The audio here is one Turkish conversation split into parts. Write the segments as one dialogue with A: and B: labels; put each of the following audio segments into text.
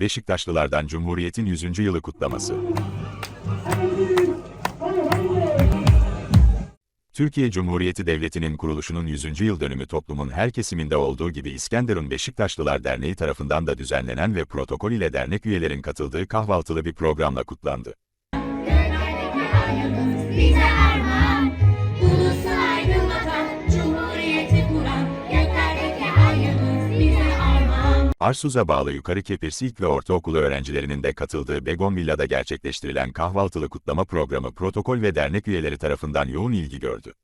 A: Beşiktaşlılardan Cumhuriyet'in 100. yılı kutlaması. Türkiye Cumhuriyeti Devleti'nin kuruluşunun 100. yıl dönümü toplumun her kesiminde olduğu gibi İskenderun Beşiktaşlılar Derneği tarafından da düzenlenen ve protokol ile dernek üyelerin katıldığı kahvaltılı bir programla kutlandı.
B: Ay yıldız bize armağan
A: Arsuz'a bağlı Yukarı Kepirsi İlk ve Ortaokulu öğrencilerinin de katıldığı Begon Villa'da gerçekleştirilen kahvaltılı kutlama programı protokol ve dernek üyeleri tarafından yoğun ilgi gördü.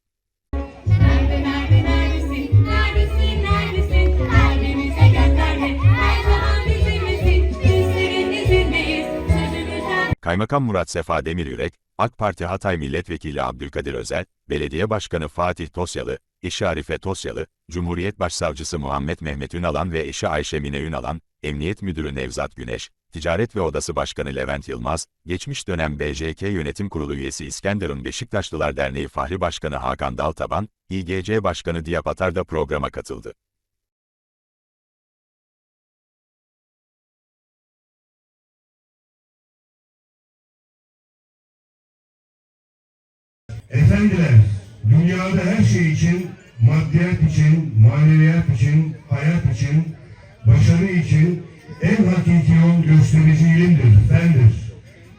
A: Kaymakam Murat Sefa Demiryürek, AK Parti Hatay Milletvekili Abdülkadir Özel, Belediye Başkanı Fatih Tosyalı, eşi Arife Tosyalı, Cumhuriyet Başsavcısı Muhammed Mehmet Ünalan ve eşi Ayşe Mine Ünalan, Emniyet Müdürü Nevzat Güneş, Ticaret ve Odası Başkanı Levent Yılmaz, geçmiş dönem BJK Yönetim Kurulu üyesi İskenderun Beşiktaşlılar Derneği Fahri Başkanı Hakan Daltaban, İGC Başkanı Diyap da programa katıldı.
C: Efendiler, dünyada her şey için, maddiyat için, maneviyat için, hayat için, başarı için en hakiki yol gösterici ilimdir, fendir.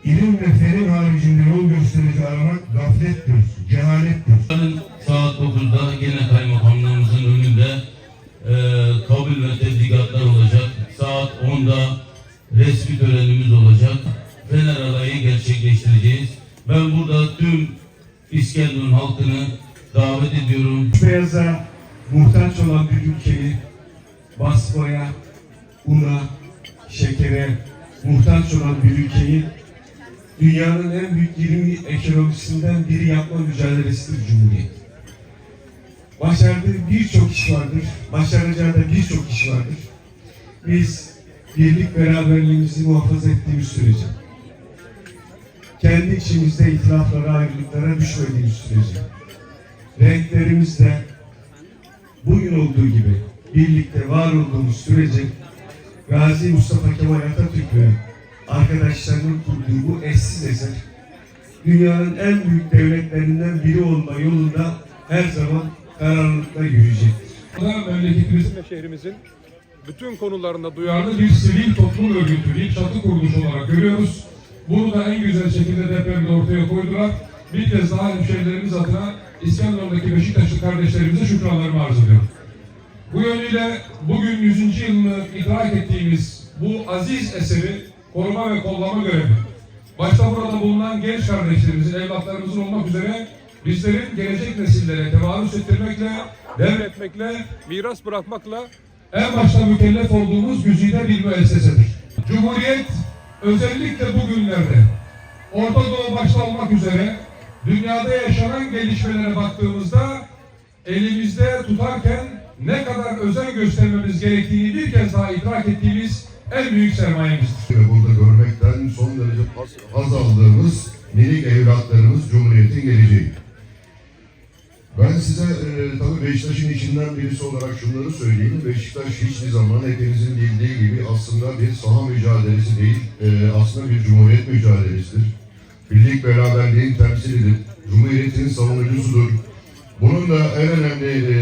C: İlim ve fenin haricinde yol gösterici aramak gaflettir, cehalettir.
D: Saat 9'da yine kaymakamlığımızın önünde e, kabul ve tebligatlar olacak. Saat 10'da resmi törenimiz olacak. Fener alayı gerçekleştireceğiz. Ben burada tüm İskenderun halkını davet ediyorum.
C: Beyaza muhtaç olan bir ülkeyi basmaya, una, şekere muhtaç olan bir ülkeyi dünyanın en büyük 20 ekonomisinden biri yapma mücadelesidir Cumhuriyet. Başardığı birçok iş vardır, başaracağı da birçok iş vardır. Biz birlik beraberliğimizi muhafaza ettiğimiz sürece, kendi içimizde itilaflara, ayrılıklara düşmediğimiz sürece, renklerimizle bugün olduğu gibi birlikte var olduğumuz sürece Gazi Mustafa Kemal Atatürk ve arkadaşlarının kurduğu bu eşsiz eser dünyanın en büyük devletlerinden biri olma yolunda her zaman kararlılıkla yürüyecektir.
E: memleketimizin ve şehrimizin bütün konularında duyarlı bir sivil toplum örgütü, bir çatı kuruluş olarak görüyoruz. Bunu da en güzel şekilde depremde ortaya koydular. Bir kez daha hemşehrilerimiz adına İskenderun'daki Beşiktaşlı kardeşlerimize şükranlarımı arz ediyorum. Bu yönüyle bugün 100. yılını idrak ettiğimiz bu aziz eseri koruma ve kollama görevi. Başta burada bulunan genç kardeşlerimizin, evlatlarımızın olmak üzere bizlerin gelecek nesillere tevarüz ettirmekle, devretmekle, miras bırakmakla en başta mükellef olduğumuz güzide bir müessesedir. Cumhuriyet özellikle bugünlerde Orta Doğu başta olmak üzere dünyada yaşanan gelişmelere baktığımızda elimizde tutarken ne kadar özen göstermemiz gerektiğini bir kez daha idrak ettiğimiz en büyük sermayemizdir.
F: burada görmekten son derece haz aldığımız minik evlatlarımız Cumhuriyet'in geleceği. Ben size e, tabii Beşiktaş'ın içinden birisi olarak şunları söyleyeyim. Beşiktaş hiçbir zaman hepinizin bildiği gibi aslında bir saha mücadelesi değil, e, aslında bir cumhuriyet mücadelesidir. Birlik beraberliğin temsilidir. Cumhuriyetin savunucusudur. Bunun da en önemli e,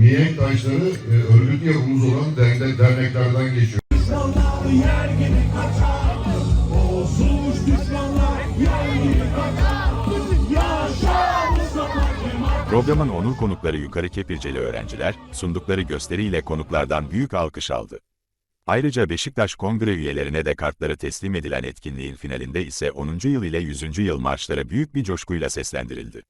F: mihenk taşları e, örgütlü yapımız olan derne- derneklerden geçiyor.
G: Yer gibi kaçar Bozulmuş düşmanlar yer gibi kaçar Yaşa Mustafa Kemal
A: Programın onur konukları Yukarı Kepirceli öğrenciler, sundukları gösteriyle konuklardan büyük alkış aldı. Ayrıca Beşiktaş Kongre üyelerine de kartları teslim edilen etkinliğin finalinde ise 10. yıl ile 100. yıl marşları büyük bir coşkuyla seslendirildi.